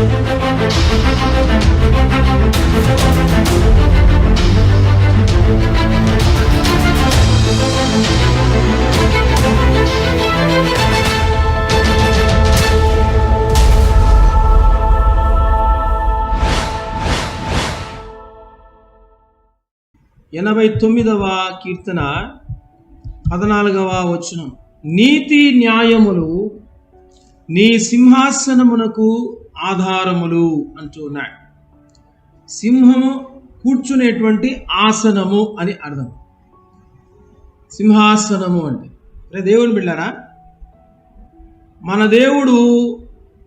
ఎనభై తొమ్మిదవ కీర్తన పద్నాలుగవ వచనం. నీతి న్యాయములు నీ సింహాసనమునకు ఆధారములు అంటూ ఉన్నాడు. సింహము కూర్చునేటువంటి ఆసనము అని అర్థం. సింహాసనము అంటే. రే దేవుని బిళ్ళారా మన దేవుడు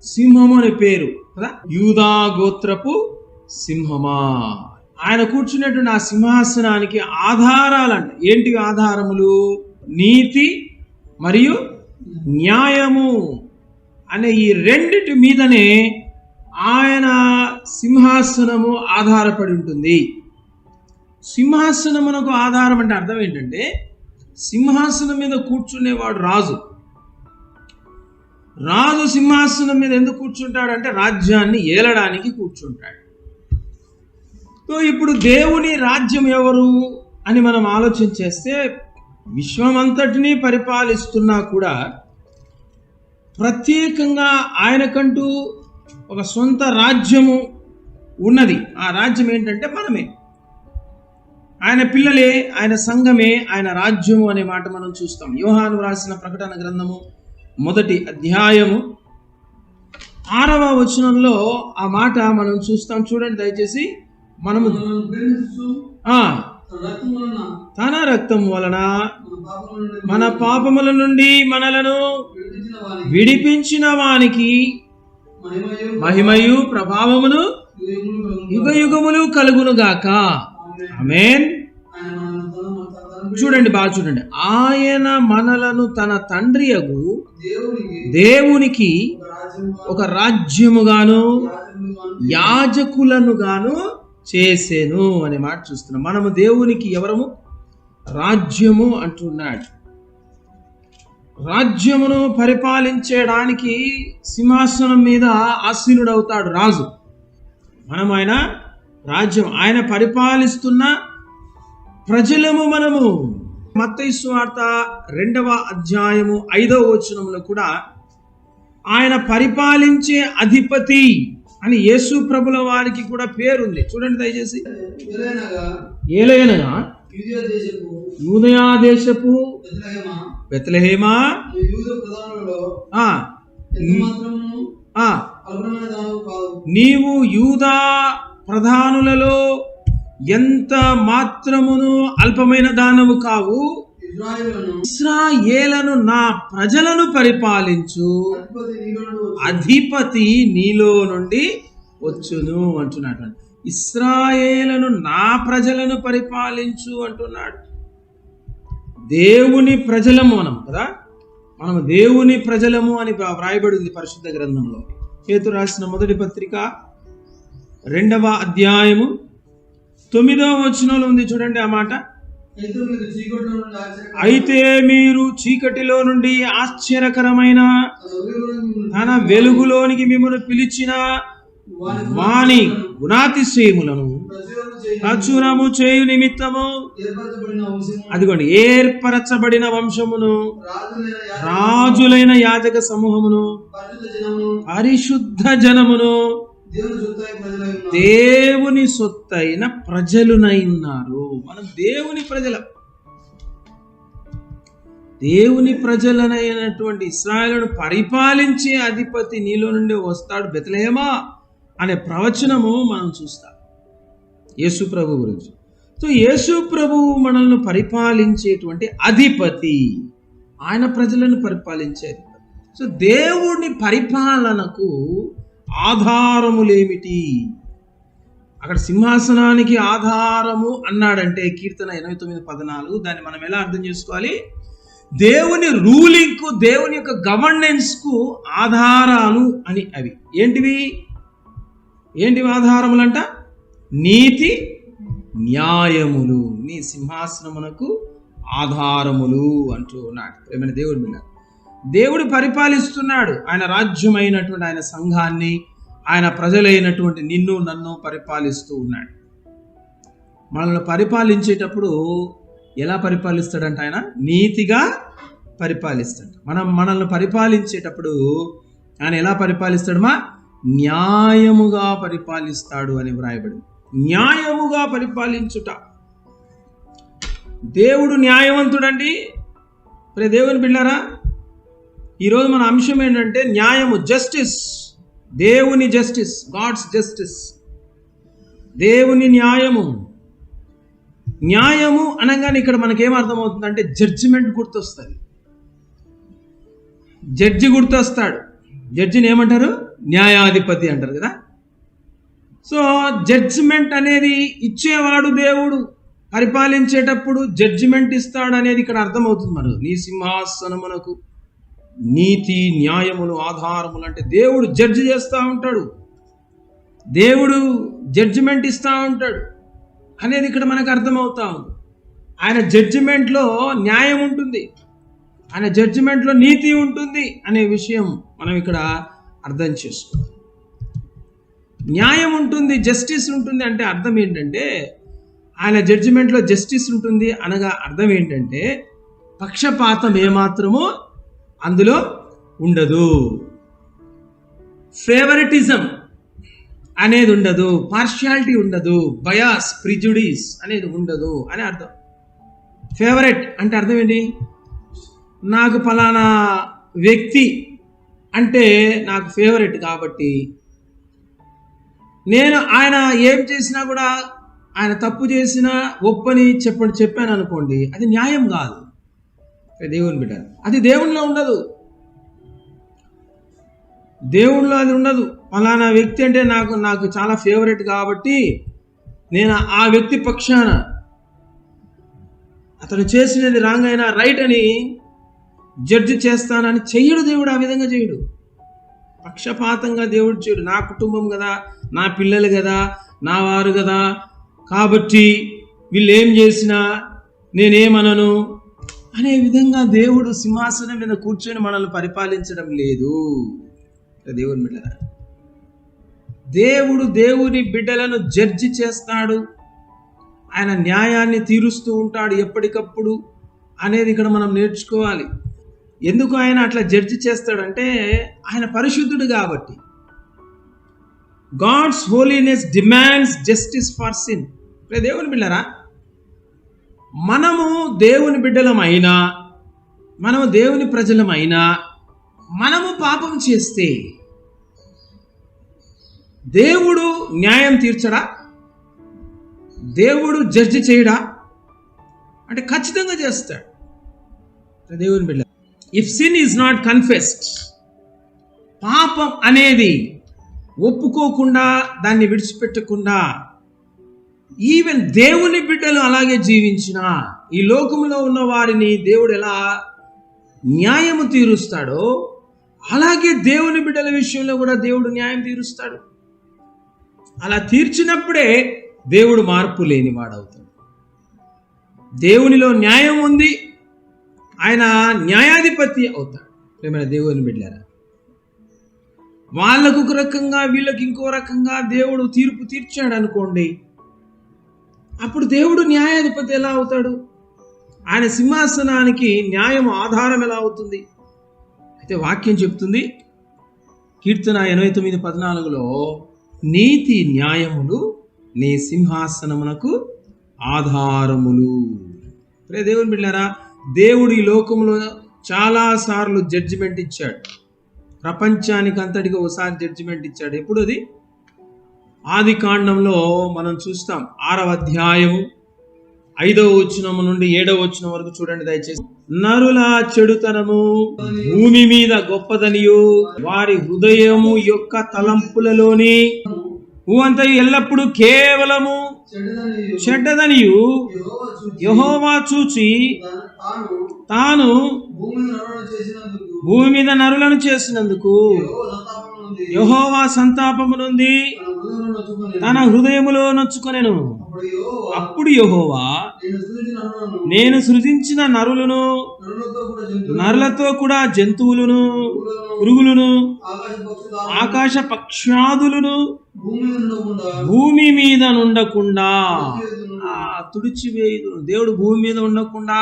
సింహము అనే పేరు కదా? యూదా గోత్రపు సింహమా. ఆయన కూర్చునేటువంటి ఆ సింహాసనానికి ఆధారాలంట. ఏంటివి ఆధారములు? నీతి మరియు న్యాయము అనే ఈ రెండిటి మీదనే ఆయన సింహాసనము ఆధారపడి ఉంటుంది. సింహాసనమునకు ఆధారం అంటే అర్థం ఏంటంటే సింహాసనం మీద కూర్చునేవాడు రాజు. రాజు సింహాసనం మీద ఎందుకు కూర్చుంటాడంటే రాజ్యాన్ని ఏలడానికి కూర్చుంటాడు. సో ఇప్పుడు దేవుని రాజ్యం ఎవరు అని మనం ఆలోచన చేస్తే విశ్వమంతటినీ పరిపాలిస్తున్నా కూడా ప్రత్యేకంగా ఆయనకంటూ ఒక సొంత రాజ్యము ఉన్నది. ఆ రాజ్యం ఏంటంటే మనమే. ఆయన పిల్లలే ఆయన సంఘమే ఆయన రాజ్యము అనే మాట మనం చూస్తాం. యోహాను రాసిన ప్రకటన గ్రంథము మొదటి అధ్యాయము. ఆరవ వచనంలో ఆ మాట మనం చూస్తాం. చూడండి దయచేసి మనము తన రక్తం వలన మన పాపముల నుండి మనలను విడిపించిన వానికి మహిమయు ప్రభావమును. యుగ యుగములు కలుగును గాక ఆమేన్. చూడండి బాగా చూడండి ఆయన మనలను తన తండ్రియగు దేవునికి దేవునికి ఒక రాజ్యము ఒక రాజ్యముగాను రాజ్యముగాను యాజకులను గాను చేసేను అనే మాట చూస్తున్నాం మనము దేవునికి ఎవరము రాజ్యము అంటున్నాడు రాజ్యమును పరిపాలించడానికి సింహాసనం మీద ఆసీనుడవుతాడు రాజు. మనం ఆయన రాజ్యం ఆయన పరిపాలిస్తున్న ప్రజలము మనము. మత్తయి వార్త రెండవ అధ్యాయము ఐదవ వచనములో కూడా ఆయన పరిపాలించే అధిపతి అని యేసు ప్రభుల వారికి కూడా పేరుంది. చూడండి దయచేసి. దేశపు యూదయా దేశపు బెత్లెహేమ? నీవు యూదా ప్రధానులలో ఎంత మాత్రమును అల్పమైన దానము కావు? ఇస్రాయేలను నా ప్రజలను పరిపాలించు. అధిపతి నీలో నుండి వచ్చును అంటున్నాడు. ఇస్రాయేలను నా ప్రజలను పరిపాలించు అంటున్నాడు. దేవుని ప్రజలము మనం కదా? మనము దేవుని ప్రజలము అని వ్రాయబడింది పరిశుద్ధ గ్రంథంలో. చేతు రాసిన మొదటి పత్రిక రెండవ అధ్యాయము తొమ్మిదవ వచనంలో ఉంది చూడండి ఆ మాట. అయితే మీరు అయితే మీరు చీకటిలో నుండి ఆశ్చర్యకరమైన తన వెలుగులోనికి మిమ్మల్ని పిలిచిన వాని గుణాతిశయములను ప్రచురము చేయు నిమిత్తము. అదిగోండి ఏర్పరచబడిన వంశమును రాజులైన యాజక సమూహమును పరిశుద్ధ జనమును దేవుని దేవుని సొత్తైన ప్రజలునై ఉన్నారు. మనం దేవుని ప్రజల. దేవుని ప్రజలనైనటువంటి ఇస్రాయలను పరిపాలించే అధిపతి నీలో నుండి వస్తాడు బెతలేమా అనే ప్రవచనము మనం చూస్తాం. యేసు ప్రభు గురించి. సో యేసు ప్రభువు మనల్ని పరిపాలించేటువంటి అధిపతి. ఆయన ప్రజలను పరిపాలించేది సో దేవుని పరిపాలనకు ఆధారములేమిటి? అక్కడ సింహాసనానికి ఆధారము అన్నాడంటే కీర్తన ఎనభై తొమ్మిది పద్నాలుగు దాన్ని మనం ఎలా అర్థం చేసుకోవాలి? దేవుని రూలింగ్కు దేవుని యొక్క గవర్నెన్స్కు ఆధారాలు అని అవి. ఏంటివి? ఏంటివి ఆధారములంట నీతి న్యాయములు. నీ సింహాసనమునకు ఆధారములు అంటూ ఉన్నాడు. ఏమైనా దేవుడు మీద దేవుడు పరిపాలిస్తున్నాడు. ఆయన రాజ్యమైనటువంటి ఆయన సంఘాన్ని ఆయన ప్రజలైనటువంటి నిన్ను నన్ను పరిపాలిస్తూ ఉన్నాడు. మనల్ని పరిపాలించేటప్పుడు ఎలా పరిపాలిస్తాడంట ఆయన? నీతిగా పరిపాలిస్తాడు. మనం మనల్ని పరిపాలించేటప్పుడు ఆయన ఎలా పరిపాలిస్తాడు మా? న్యాయముగా పరిపాలిస్తాడు అని వ్రాయబడి న్యాయముగా పరిపాలించుట. దేవుడు న్యాయవంతుడండి. మరి దేవుని బిళ్ళారా ఈరోజు మన అంశం ఏంటంటే న్యాయము జస్టిస్. దేవుని జస్టిస్ గాడ్స్ జస్టిస్. దేవుని న్యాయము. న్యాయము అనగానే ఇక్కడ మనకేం అర్థమవుతుందంటే జడ్జిమెంట్ గుర్తొస్తుంది. జడ్జి గుర్తొస్తాడు. జడ్జిని ఏమంటారు? న్యాయాధిపతి అంటారు కదా. సో జడ్జిమెంట్ అనేది ఇచ్చేవాడు దేవుడు పరిపాలించేటప్పుడు జడ్జిమెంట్ ఇస్తాడు అనేది ఇక్కడ అర్థమవుతుంది మనకు నీ సింహాసనమునకు నీతి న్యాయములు ఆధారములు అంటే దేవుడు జడ్జి చేస్తూ ఉంటాడు. దేవుడు జడ్జిమెంట్ ఇస్తూ ఉంటాడు అనేది ఇక్కడ మనకు అర్థమవుతా ఉంది. ఆయన జడ్జిమెంట్లో న్యాయం ఉంటుంది. ఆయన జడ్జిమెంట్లో నీతి ఉంటుంది అనే విషయం మనం ఇక్కడ అర్థం చేసుకో. న్యాయం ఉంటుంది జస్టిస్ ఉంటుంది అంటే అర్థం ఏంటంటే ఆయన జడ్జిమెంట్లో జస్టిస్ ఉంటుంది అనగా అర్థం ఏంటంటే పక్షపాతం ఏమాత్రము అందులో ఉండదు. ఫేవరెటిజం అనేది ఉండదు పార్షియాలిటీ ఉండదు బయాస్ ప్రిజుడీస్ అనేది ఉండదు అని అర్థం. ఫేవరెట్ అంటే అర్థం ఏంటి? నాకు ఫలానా వ్యక్తి అంటే నాకు ఫేవరెట్ కాబట్టి నేను ఆయన ఏం చేసినా కూడా ఆయన తప్పు చేసినా ఒప్పని చెప్పండి చెప్పాను అనుకోండి అది న్యాయం కాదు. దేవుని బిడ్డ. అది దేవునిలో ఉండదు. దేవునిలో అది ఉండదు. ఫలానా వ్యక్తి అంటే నాకు నాకు చాలా ఫేవరెట్ కాబట్టి నేను ఆ వ్యక్తి పక్షాన అతను చేసినది రాంగ్ అయినా రైట్ అని జడ్జి చేస్తానని చెయ్యడు దేవుడు ఆ విధంగా చేయడు పక్షపాతంగా దేవుడు చేయడు నా కుటుంబం కదా నా పిల్లలు కదా నా వారు కదా. కాబట్టి వీళ్ళు ఏం చేసినా నేనేమనను? అనే విధంగా దేవుడు సింహాసనం మీద కూర్చొని మనల్ని పరిపాలించడం లేదు. దేవుని బిడ్డల దేవుడు దేవుని బిడ్డలను జడ్జి చేస్తాడు. ఆయన న్యాయాన్ని తీరుస్తూ ఉంటాడు ఎప్పటికప్పుడు అనేది ఇక్కడ మనం నేర్చుకోవాలి. ఎందుకు ఆయన అట్లా జడ్జి చేస్తాడంటే ఆయన పరిశుద్ధుడు కాబట్టి. God's holiness demands justice for sin దేవుని బిడ్డరా మనము దేవుని బిడ్డలమైనా మనము దేవుని ప్రజలమైనా మనము పాపం చేస్తే దేవుడు న్యాయం తీర్చడా? దేవుడు జడ్జి చేయడా? అంటే ఖచ్చితంగా చేస్తాడు. దేవుని బిడ్డ if sin is not confessed పాపం అనేది ఒప్పుకోకుండా దాన్ని విడిచిపెట్టకుండా ఈవెన్ దేవుని బిడ్డలు అలాగే జీవించిన ఈ లోకంలో ఉన్న వారిని దేవుడు ఎలా న్యాయము తీరుస్తాడో అలాగే దేవుని బిడ్డల విషయంలో కూడా దేవుడు న్యాయం తీరుస్తాడు. అలా తీర్చినప్పుడే దేవుడు మార్పు లేనివాడవుతాడు. దేవునిలో న్యాయం ఉంది ఆయన న్యాయాధిపతి అవుతాడు. ప్రేమైన దేవుని బిడ్డారా వాళ్ళకు ఒక రకంగా వీళ్ళకి ఇంకో రకంగా దేవుడు తీర్పు తీర్చాడు అనుకోండి అప్పుడు దేవుడు న్యాయాధిపతి ఎలా అవుతాడు? ఆయన సింహాసనానికి న్యాయం ఆధారం ఎలా అవుతుంది? అయితే వాక్యం చెప్తుంది కీర్తన ఎనభై తొమ్మిది పద్నాలుగులో నీతి న్యాయములు నీ సింహాసనమునకు ఆధారములు. రే దేవుని బిళ్ళారా దేవుడు ఈ లోకంలో చాలాసార్లు జడ్జిమెంట్ ఇచ్చాడు. ప్రపంచానికి అంతటికి ఒకసారి జడ్జిమెంట్ ఇచ్చాడు. ఎప్పుడు అది? ఆది కాండంలో మనం చూస్తాం. ఆరవ అధ్యాయము ఐదవ వచ్చినము నుండి ఏడవ వచనం వరకు చూడండి దయచేసి. నరుల చెడుతనము భూమి మీద గొప్పదనియు వారి హృదయము యొక్క తలంపులలోని అంతయు ఎల్లప్పుడూ కేవలము చెడ్డదనియు యెహోవా చూచి తాను భూమి మీద నరులను చేసినందుకు యెహోవా సంతాపమును నుండి యహోవా సంతాపము నుండి తన హృదయములో నొచ్చుకొనెను. అప్పుడు యెహోవా, నేను సృజించిన నరులను, నరులతో కూడా జంతువులను, పురుగులను, ఆకాశ పక్షాదులను భూమి మీద ఉండకుండా తుడిచివేయదు దేవుడు భూమి మీద ఉండకుండా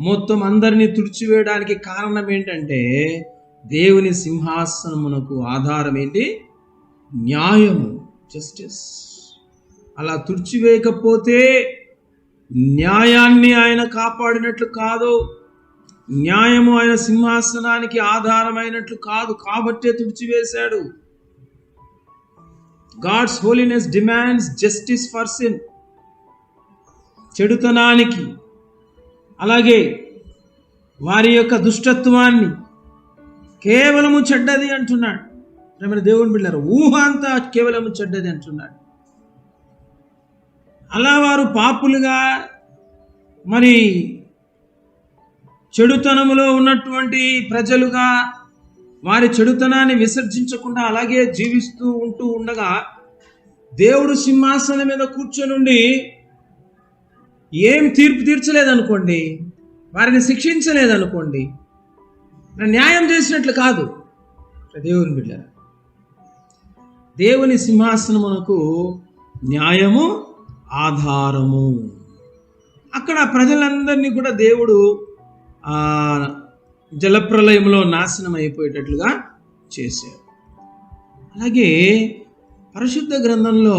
మొత్తం అందరినీ తుడిచివేయడానికి కారణం ఏంటంటే దేవుని సింహాసనమునకు ఆధారం ఏంటి న్యాయము జస్టిస్ అలా తుడిచివేయకపోతే న్యాయాన్ని ఆయన కాపాడినట్లు కాదు న్యాయము ఆయన సింహాసనానికి ఆధారమైనట్లు కాదు కాబట్టే తుడిచివేశాడు. God's holiness demands justice for sin చెడుతనానికి. అలాగే వారి యొక్క దుష్టత్వాన్ని కేవలము చెడ్డది అంటున్నాడు. ప్రేమ దేవుని బిళ్ళారు ఊహ అంతా కేవలము చెడ్డది అంటున్నాడు. అలా వారు పాపులుగా మరి చెడుతనములో ఉన్నటువంటి ప్రజలుగా వారి చెడుతనాన్ని విసర్జించకుండా అలాగే జీవిస్తూ ఉంటూ ఉండగా దేవుడు సింహాసనం మీద కూర్చొనుండి ఏం తీర్పు తీర్చలేదనుకోండి వారిని శిక్షించలేదనుకోండి న్యాయం చేసినట్లు కాదు. దేవుని బిడ్డ దేవుని సింహాసనమునకు న్యాయము ఆధారము. అక్కడ ప్రజలందరినీ కూడా దేవుడు జలప్రలయంలో నాశనం అయిపోయేటట్లుగా చేశాడు. అలాగే పరిశుద్ధ గ్రంథంలో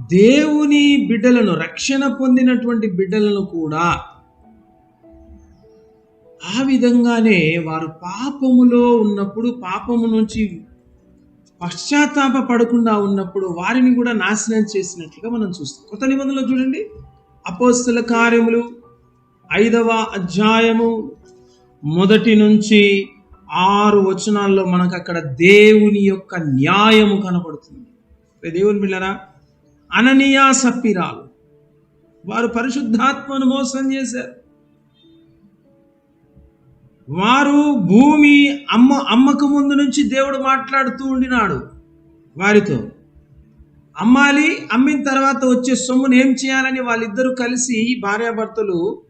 దేవుని బిడ్డలను రక్షణ పొందినటువంటి బిడ్డలను కూడా ఆ విధంగానే వారు పాపములో ఉన్నప్పుడు పాపము నుంచి పశ్చాత్తాప పడకుండా ఉన్నప్పుడు వారిని కూడా నాశనం చేసినట్లుగా మనం చూస్తాం. కొత్త నిబంధనలో చూడండి. అపోస్తుల కార్యములు ఐదవ అధ్యాయము మొదటి నుంచి ఆరు వచనాల్లో మనకు అక్కడ దేవుని యొక్క న్యాయము కనబడుతుంది దేవుని పిల్లరా? అననీయా సప్పిరాలు. వారు పరిశుద్ధాత్మను మోసం చేశారు. వారు భూమి అమ్మ అమ్మకు ముందు నుంచి దేవుడు మాట్లాడుతూ ఉండినాడు వారితో. అమ్మాలి అమ్మిన తర్వాత వచ్చే సొమ్మును ఏం చేయాలని వాళ్ళిద్దరూ కలిసి భార్యాభర్తలు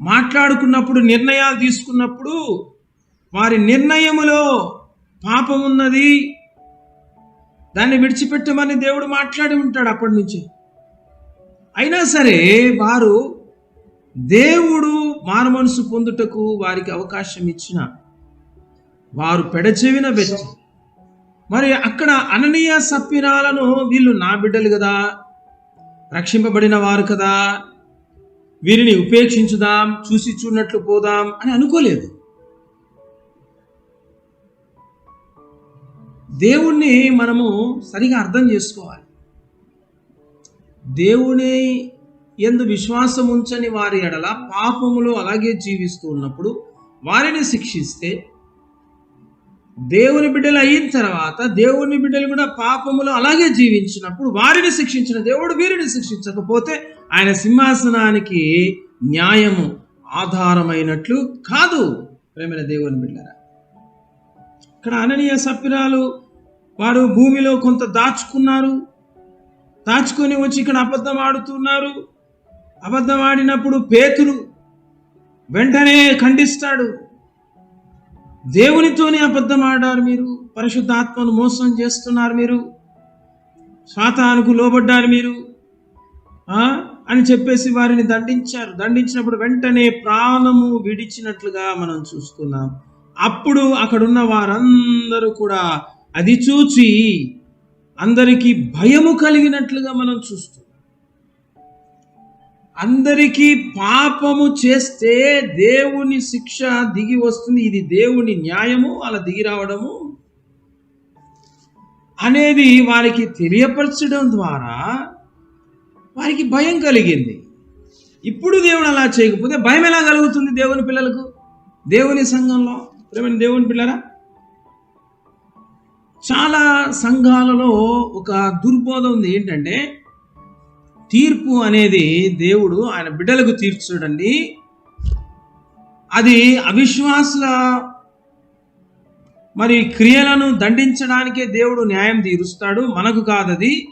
మాట్లాడుకున్నప్పుడు నిర్ణయాలు తీసుకున్నప్పుడు వారి నిర్ణయములో పాపం ఉన్నది. దాన్ని విడిచిపెట్టమని దేవుడు మాట్లాడి ఉంటాడు అప్పటి నుంచి. అయినా సరే వారు దేవుడు మారు పొందుటకు వారికి అవకాశం ఇచ్చిన వారు పెడచెవిన వ్యక్తి. మరి అక్కడ అననీయ సప్పిరాలను వీళ్ళు నా బిడ్డలు కదా రక్షింపబడిన వారు కదా వీరిని ఉపేక్షించుదాం చూసి చూడనట్లు పోదాం అని అనుకోలేదు. దేవుణ్ణి మనము సరిగా అర్థం చేసుకోవాలి. దేవుని ఎందు విశ్వాసం ఉంచని వారి ఎడల పాపములో అలాగే జీవిస్తూ ఉన్నప్పుడు వారిని శిక్షిస్తే దేవుని బిడ్డలు అయిన తర్వాత దేవుని బిడ్డలు కూడా పాపములో అలాగే జీవించినప్పుడు వారిని శిక్షించిన దేవుడు వీరిని శిక్షించకపోతే ఆయన సింహాసనానికి న్యాయము ఆధారమైనట్లు కాదు. ప్రేమైన దేవుని బిడ్డరా ఇక్కడ అననీయ సప్పిరాలు వారు భూమిలో కొంత దాచుకున్నారు దాచుకొని వచ్చి ఇక్కడ అబద్ధం ఆడుతున్నారు. అబద్ధమాడినప్పుడు పేతులు పేతురు వెంటనే ఖండిస్తాడు దేవునితోనే అబద్ధం ఆడారు మీరు పరిశుద్ధాత్మను మోసం చేస్తున్నారు మీరు స్వాతానికి లోబడ్డారు మీరు అని చెప్పేసి వారిని దండించారు. దండించినప్పుడు వెంటనే ప్రాణము విడిచినట్లుగా మనం చూస్తున్నాం. అప్పుడు అక్కడున్న వారందరూ కూడా అది చూచి అందరికీ భయము కలిగినట్లుగా మనం చూస్తున్నాం. అందరికీ పాపము చేస్తే దేవుని శిక్ష దిగి వస్తుంది. ఇది దేవుని న్యాయము అలా దిగి రావడము అనేది వారికి తెలియపరచడం ద్వారా వారికి భయం కలిగింది. ఇప్పుడు దేవుడు అలా చేయకపోతే భయం ఎలా కలుగుతుంది దేవుని పిల్లలకు? దేవుని సంఘంలో ప్రేమ దేవుని పిల్లరా? చాలా సంఘాలలో ఒక దుర్బోధం ఉంది. ఏంటంటే తీర్పు అనేది దేవుడు ఆయన బిడ్డలకు తీర్చుడండి అది అవిశ్వాసుల మరి క్రియలను దండించడానికే దేవుడు న్యాయం తీరుస్తాడు. మనకు కాదది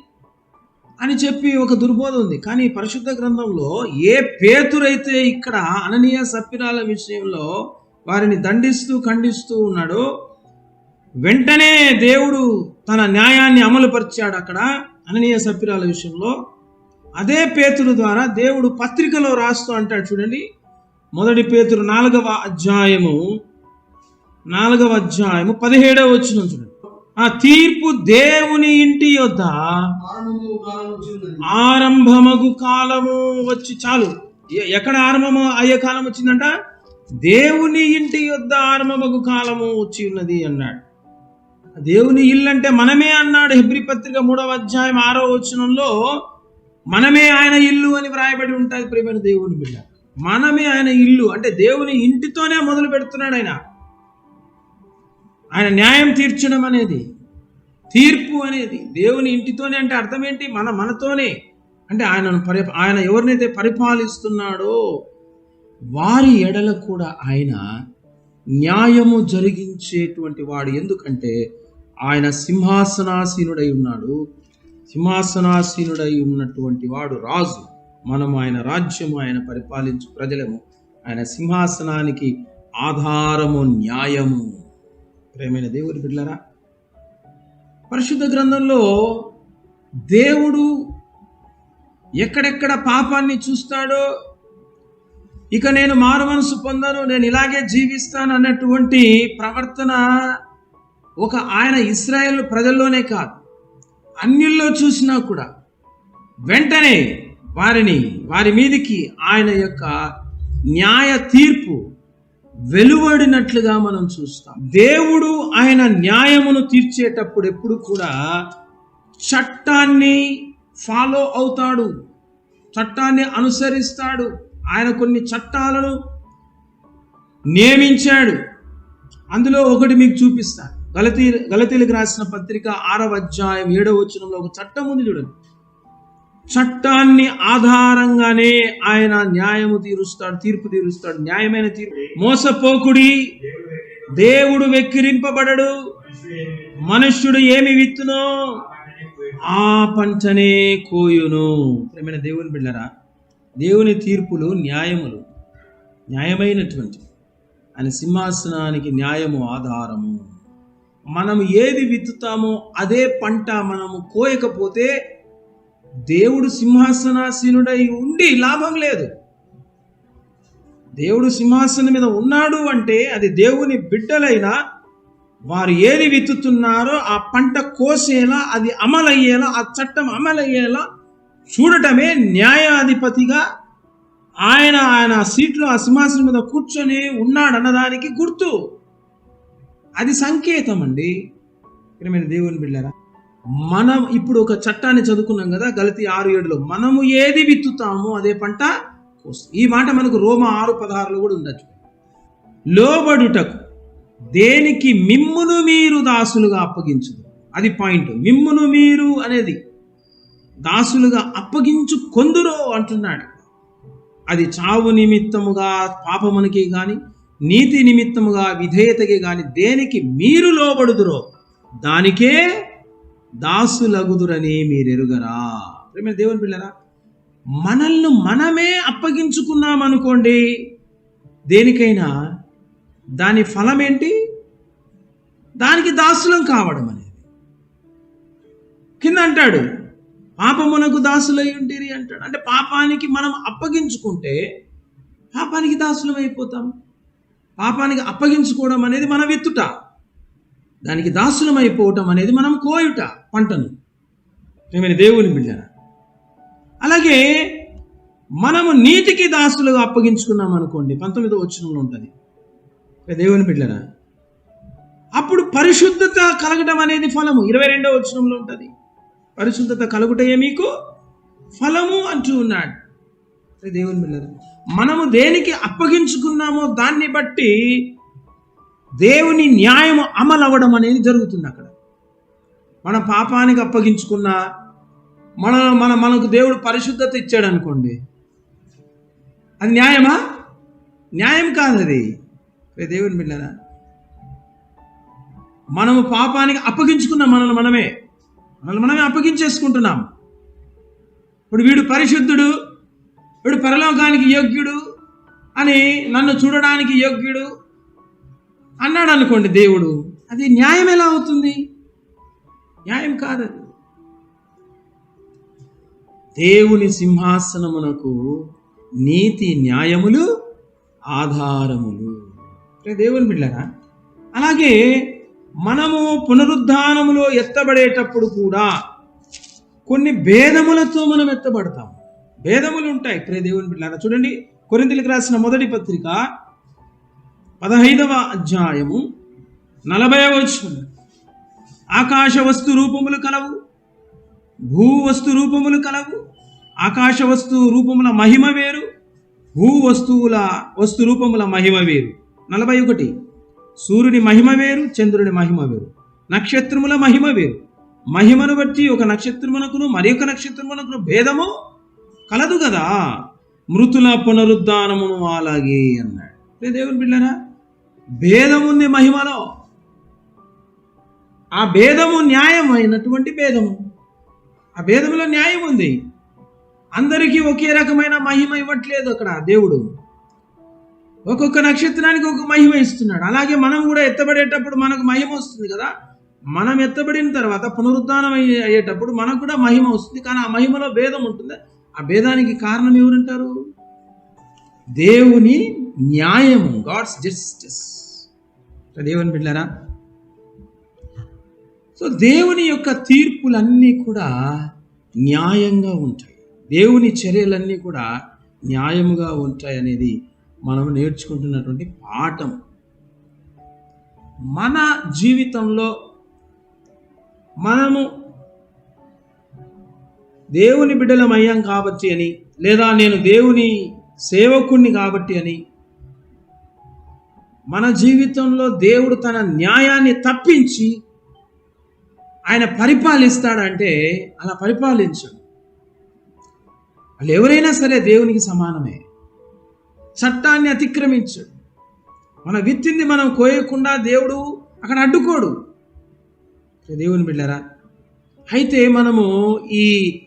అని చెప్పి ఒక దుర్బోధ ఉంది. కానీ పరిశుద్ధ గ్రంథంలో ఏ పేతురైతే ఇక్కడ అననీయ సప్పిరాల విషయంలో వారిని దండిస్తూ ఖండిస్తూ ఉన్నాడో వెంటనే దేవుడు తన న్యాయాన్ని అమలుపరిచాడు అక్కడ అననీయ సప్పిరాల విషయంలో. అదే పేతురు ద్వారా దేవుడు పత్రికలో రాస్తూ అంటాడు చూడండి. మొదటి పేతురు నాలుగవ అధ్యాయము నాలుగవ అధ్యాయము పదిహేడవ వచ్చిన చూడండి. ఆ తీర్పు దేవుని ఇంటి యొద్ద ఆరంభమగు కాలము వచ్చి చాలు. ఎక్కడ ఆరంభము అయ్యే కాలం వచ్చిందంట? దేవుని ఇంటి యొద్ద ఆరంభమగు కాలము వచ్చి ఉన్నది అన్నాడు. దేవుని ఇల్లు అంటే మనమే అన్నాడు హెబ్రి పత్రిక మూడవ అధ్యాయం ఆరో వచనంలో. మనమే ఆయన ఇల్లు అని వ్రాయబడి ఉంటుంది ప్రేమైన దేవుని బిడ్డ. మనమే ఆయన ఇల్లు అంటే దేవుని ఇంటితోనే మొదలు పెడుతున్నాడు ఆయన. ఆయన న్యాయం తీర్చడం అనేది తీర్పు అనేది దేవుని ఇంటితోనే అంటే అర్థం ఏంటి? మన మనతోనే. అంటే ఆయనను పరి ఆయన ఎవరినైతే పరిపాలిస్తున్నాడో వారి ఎడల కూడా ఆయన న్యాయము జరిగించేటువంటి వాడు. ఎందుకంటే ఆయన సింహాసనాసీనుడై ఉన్నాడు. సింహాసనాసీనుడై ఉన్నటువంటి వాడు రాజు. మనము ఆయన రాజ్యము ఆయన పరిపాలించు ప్రజలము. ఆయన సింహాసనానికి ఆధారము న్యాయము. ప్రేమైన దేవుని బిడ్డరా పరిశుద్ధ గ్రంథంలో దేవుడు ఎక్కడెక్కడ పాపాన్ని చూస్తాడో ఇక నేను మారు మనసు పొందను నేను ఇలాగే జీవిస్తాను అన్నటువంటి ప్రవర్తన ఒక ఆయన ఇస్రాయేల్ ప్రజల్లోనే కాదు. అన్యుల్లో చూసినా కూడా వెంటనే వారిని వారి మీదికి ఆయన యొక్క న్యాయ తీర్పు వెలువడినట్లుగా మనం చూస్తాం. దేవుడు ఆయన న్యాయమును తీర్చేటప్పుడు ఎప్పుడు కూడా చట్టాన్ని ఫాలో అవుతాడు. చట్టాన్ని అనుసరిస్తాడు. ఆయన కొన్ని చట్టాలను నియమించాడు. అందులో ఒకటి మీకు చూపిస్తాను గలతీ గలతీలకు రాసిన పత్రిక ఆరవ అధ్యాయం ఏడవ వచనంలో ఒక చట్టం ఉంది చూడండి. చట్టాన్ని ఆధారంగానే ఆయన న్యాయము తీరుస్తాడు తీర్పు తీరుస్తాడు. న్యాయమైన తీర్పు. మోసపోకుడి దేవుడు వెక్కిరింపబడడు. మనుష్యుడు ఏమి విత్తునో ఆ పంటనే కోయును. ప్రేమైన దేవుని బిళ్ళరా దేవుని తీర్పులు న్యాయములు న్యాయమైనటువంటి ఆయన సింహాసనానికి న్యాయము ఆధారము. మనం ఏది విత్తుతామో అదే పంట మనము కోయకపోతే దేవుడు సింహాసనాసీనుడై ఉండి లాభం లేదు. దేవుడు సింహాసనం మీద ఉన్నాడు అంటే అది దేవుని బిడ్డలైన వారు ఏది విత్తుతున్నారో ఆ పంట కోసేలా అది అమలయ్యేలా ఆ చట్టం అమలయ్యేలా చూడటమే న్యాయాధిపతిగా ఆయన ఆయన సీట్లో ఆ సింహాసనం మీద కూర్చొని ఉన్నాడన్నదానికి గుర్తు. అది సంకేతం అండి ప్రియమైన దేవుని బిళ్ళరా మనం ఇప్పుడు ఒక చట్టాన్ని చదువుకున్నాం కదా గలతి ఆరు ఏడులో మనము ఏది విత్తుతామో అదే పంట ఈ మాట మనకు రోమ ఆరు పదహారులో కూడా ఉండొచ్చు లోబడుటకు దేనికి మిమ్మును మీరు దాసులుగా అప్పగించదు అది పాయింట్. మిమ్మును మీరు అనేది దాసులుగా అప్పగించు కొందరో అంటున్నాడు. అది చావు నిమిత్తముగా పాపమునికి కానీ నీతి నిమిత్తముగా విధేయతకి గాని దేనికి మీరు లోబడుదురో దానికే దాసులగుదురని మీరెరుగరా. ప్రేమ దేవుని పిల్లరా మనల్ని మనమే అప్పగించుకున్నాం అనుకోండి దేనికైనా దాని ఫలం ఏంటి దానికి దాసులం కావడం అనేది. కింద అంటాడు పాపమునకు దాసులై ఉంటిరి అంటాడు. అంటే పాపానికి మనం అప్పగించుకుంటే పాపానికి దాసులం అయిపోతాం పాపానికి అప్పగించుకోవడం అనేది మన వెత్తుట. దానికి దాసులమైపోవటం అనేది మనం కోయుట పంటను. ఏమైనా దేవుని బిడ్డ అలాగే మనము నీతికి దాసులుగా అప్పగించుకున్నాం అనుకోండి పంతొమ్మిదో వచనంలో ఉంటుంది. దేవుని బిడ్డరా అప్పుడు పరిశుద్ధత కలగడం అనేది ఫలము. ఇరవై రెండవ వచనంలో ఉంటుంది. పరిశుద్ధత కలుగుటయే మీకు ఫలము అంటూ ఉన్నాడు. దేవుని బిడ్డరా మనము దేనికి అప్పగించుకున్నామో దాన్ని బట్టి దేవుని న్యాయము అమలు అవ్వడం అనేది జరుగుతుంది అక్కడ. మన పాపానికి అప్పగించుకున్న మన మన మనకు దేవుడు పరిశుద్ధత ఇచ్చాడు అనుకోండి. అది న్యాయమా? న్యాయం కాదు అది. దేవుని బిడ్డరా? మనము పాపానికి అప్పగించుకున్నాం మనల్ని మనమే మనల్ని మనమే అప్పగించేసుకుంటున్నాం. ఇప్పుడు వీడు పరిశుద్ధుడు వీడు పరలోకానికి యోగ్యుడు అని నన్ను చూడడానికి యోగ్యుడు అన్నాడు అనుకోండి దేవుడు. అది న్యాయం ఎలా అవుతుంది? న్యాయం కాదది దేవుని సింహాసనమునకు నీతి న్యాయములు ఆధారములు. ప్రియ దేవుని బిడ్డరా అలాగే మనము పునరుద్ధానములో ఎత్తబడేటప్పుడు కూడా కొన్ని భేదములతో మనం ఎత్తబడతాం భేదములు ఉంటాయి ప్రే దేవుని బిడ్డారా చూడండి కొరింతలకు రాసిన మొదటి పత్రిక పదహైదవ అధ్యాయము నలభై వచ్చిన ఆకాశ వస్తు రూపములు కలవు భూ వస్తు రూపములు కలవు ఆకాశ వస్తు రూపముల మహిమ వేరు భూ వస్తువుల వస్తు రూపముల మహిమ వేరు. నలభై ఒకటి సూర్యుని మహిమ వేరు చంద్రుని మహిమ వేరు. నక్షత్రముల మహిమ వేరు. మహిమను బట్టి ఒక నక్షత్రమునకును మరి ఒక నక్షత్రమునకును భేదము కలదు కదా. మృతుల పునరుద్ధానమును అలాగే అన్నాడు. ఏ దేవుని భేదం భేదముంది మహిమలో. ఆ భేదము న్యాయమైనటువంటి భేదము. ఆ భేదములో న్యాయం ఉంది. అందరికీ ఒకే రకమైన మహిమ ఇవ్వట్లేదు అక్కడ దేవుడు. ఒక్కొక్క నక్షత్రానికి ఒక మహిమ ఇస్తున్నాడు. అలాగే మనం కూడా ఎత్తబడేటప్పుడు మనకు మహిమ వస్తుంది కదా. మనం ఎత్తబడిన తర్వాత పునరుద్ధానం అయ్యేటప్పుడు మనకు కూడా మహిమ వస్తుంది. కానీ ఆ మహిమలో భేదం ఉంటుంది. ఆ భేదానికి కారణం ఎవరంటారు? దేవుని న్యాయము గాడ్స్ జస్టిస్ దేవుని బిడ్డారా సో దేవుని యొక్క తీర్పులన్నీ కూడా న్యాయంగా ఉంటాయి. దేవుని చర్యలన్నీ కూడా న్యాయముగా ఉంటాయి అనేది మనం నేర్చుకుంటున్నటువంటి పాఠం. మన జీవితంలో మనము దేవుని బిడ్డలమయ్యాం కాబట్టి అని లేదా నేను దేవుని సేవకుణ్ణి కాబట్టి అని మన జీవితంలో దేవుడు తన న్యాయాన్ని తప్పించి ఆయన పరిపాలిస్తాడంటే అలా పరిపాలించడు. వాళ్ళు ఎవరైనా సరే దేవునికి సమానమే. చట్టాన్ని అతిక్రమించడు. మన విత్తింది మనం కోయకుండా దేవుడు అక్కడ అడ్డుకోడు. దేవుని బిళ్ళరా అయితే మనము ఈ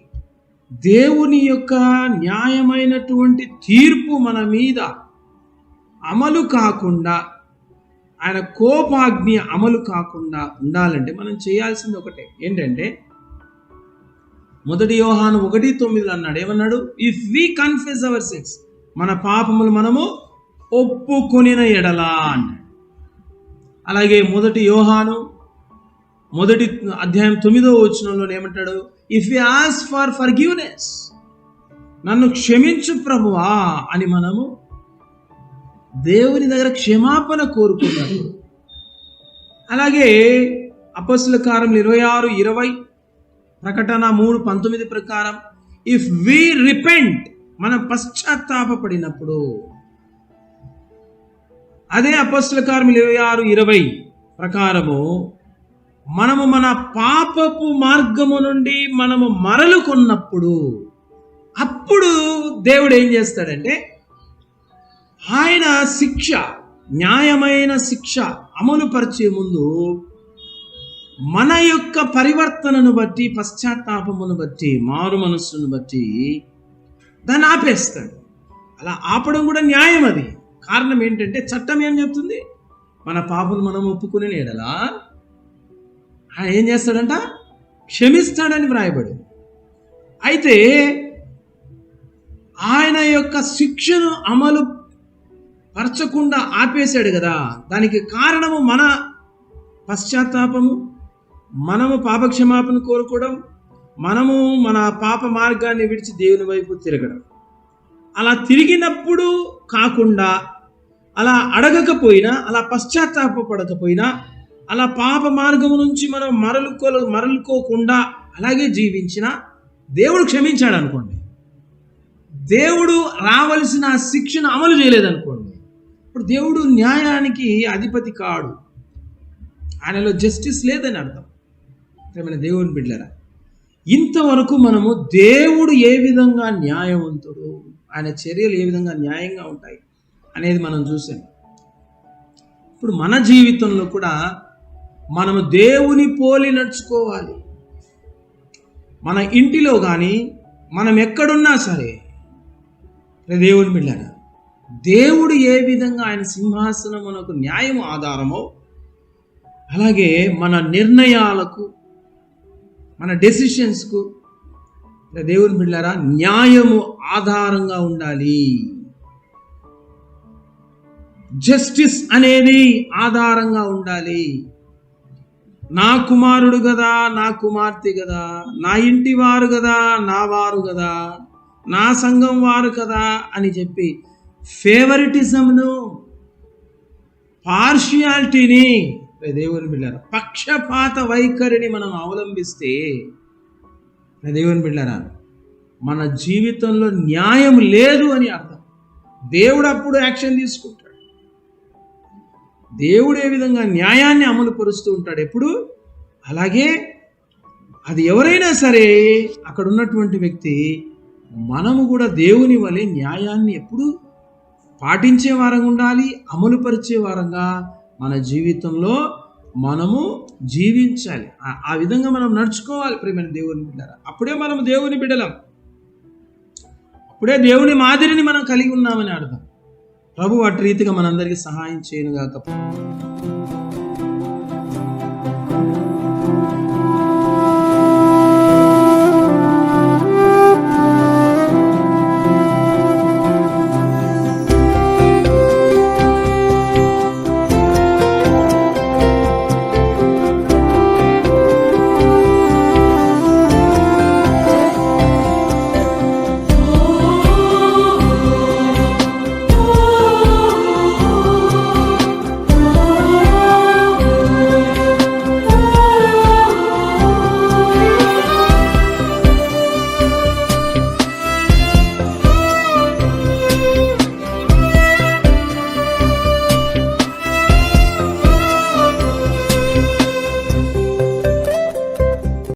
దేవుని యొక్క న్యాయమైనటువంటి తీర్పు మన మీద అమలు కాకుండా ఆయన కోపాగ్ని అమలు కాకుండా ఉండాలంటే మనం చేయాల్సింది ఒకటే. ఏంటంటే మొదటి యోహాను ఒకటి తొమ్మిదిలో అన్నాడు. ఏమన్నాడు? If we confuse our sins మన పాపములు మనము ఒప్పుకొనిన ఎడలా అన్నాడు. అలాగే మొదటి యోహాను మొదటి అధ్యాయం తొమ్మిదో వచనంలో ఏమంటాడు? If you ask for forgiveness నన్ను క్షమించు ప్రభువా అని మనము దేవుని దగ్గర క్షమాపణ కోరుకున్నాడు అలాగే అపస్సుల కారం ఇరవై ఆరు ఇరవై ప్రకటన మూడు పంతొమ్మిది ప్రకారం ఇఫ్ వి రిపెంట్ మనం పశ్చాత్తాపడినప్పుడు అదే అపస్సుల కారం ఇరవై ఆరు ఇరవై ప్రకారము మనము మన పాపపు మార్గము నుండి మనము మరలుకున్నప్పుడు అప్పుడు దేవుడు ఏం చేస్తాడంటే ఆయన శిక్ష న్యాయమైన శిక్ష అమలు పరిచే ముందు మన యొక్క పరివర్తనను బట్టి పశ్చాత్తాపమును బట్టి మారు మనస్సును బట్టి దాన్ని ఆపేస్తాడు. అలా ఆపడం కూడా న్యాయం అది. కారణం ఏంటంటే చట్టం ఏం చెప్తుంది? మన పాపను మనం ఒప్పుకునే నేడలా ఆయన ఏం చేస్తాడంట? క్షమిస్తాడని వ్రాయబడి. అయితే ఆయన యొక్క శిక్షను అమలు పరచకుండా ఆపేశాడు కదా. దానికి కారణము మన పశ్చాత్తాపము మనము పాపక్షమాపణ కోరుకోవడం మనము మన పాప మార్గాన్ని విడిచి దేవుని వైపు తిరగడం. అలా తిరిగినప్పుడు కాకుండా అలా అడగకపోయినా అలా పశ్చాత్తాపడకపోయినా అలా పాప మార్గం నుంచి మనం మరలుకో మరలుకోకుండా అలాగే జీవించిన దేవుడు క్షమించాడు అనుకోండి. దేవుడు రావలసిన శిక్షను అమలు చేయలేదనుకోండి. ఇప్పుడు దేవుడు న్యాయానికి అధిపతి కాడు. ఆయనలో జస్టిస్ లేదని అర్థం. ప్రేమైన దేవుని బిడ్డరా ఇంతవరకు మనము దేవుడు ఏ విధంగా న్యాయవంతుడు ఆయన చర్యలు ఏ విధంగా న్యాయంగా ఉంటాయి అనేది మనం చూసాం. ఇప్పుడు మన జీవితంలో కూడా మనము దేవుని పోలి నడుచుకోవాలి. మన ఇంటిలో కానీ మనం ఎక్కడున్నా సరే దేవుని బిడ్డారా దేవుడు ఏ విధంగా ఆయన సింహాసనమునకు న్యాయం ఆధారమో అలాగే మన నిర్ణయాలకు మన డెసిషన్స్కు దేవుని బిడ్డారా న్యాయము ఆధారంగా ఉండాలి. జస్టిస్ అనేది ఆధారంగా ఉండాలి. నా కుమారుడు కదా నా కుమార్తె కదా నా ఇంటి వారు కదా నా వారు కదా నా సంఘం వారు కదా అని చెప్పి ఫేవరిటిజంను పార్షియాలిటీని దేవుని బిళ్ళారా పక్షపాత వైఖరిని మనం అవలంబిస్తే దేవుని బిళ్ళారా మన జీవితంలో న్యాయం లేదు అని అర్థం. దేవుడు అప్పుడు యాక్షన్ తీసుకుంటాడు. దేవుడు ఏ విధంగా న్యాయాన్ని అమలు పరుస్తూ ఉంటాడు ఎప్పుడు? అలాగే అది ఎవరైనా సరే అక్కడ ఉన్నటువంటి వ్యక్తి మనము కూడా దేవుని వలె న్యాయాన్ని ఎప్పుడు పాటించే వారంగా ఉండాలి అమలు పరిచే వారంగా మన జీవితంలో మనము జీవించాలి. ఆ- విధంగా మనం నడుచుకోవాలి ప్రేమైన దేవుని బిడ్డరా అప్పుడే మనం దేవుని బిడ్డలం. అప్పుడే దేవుని మాదిరిని మనం కలిగి ఉన్నామని అర్థం. ప్రభు అటు రీతిగా మనందరికీ సహాయం చేయనుగాక.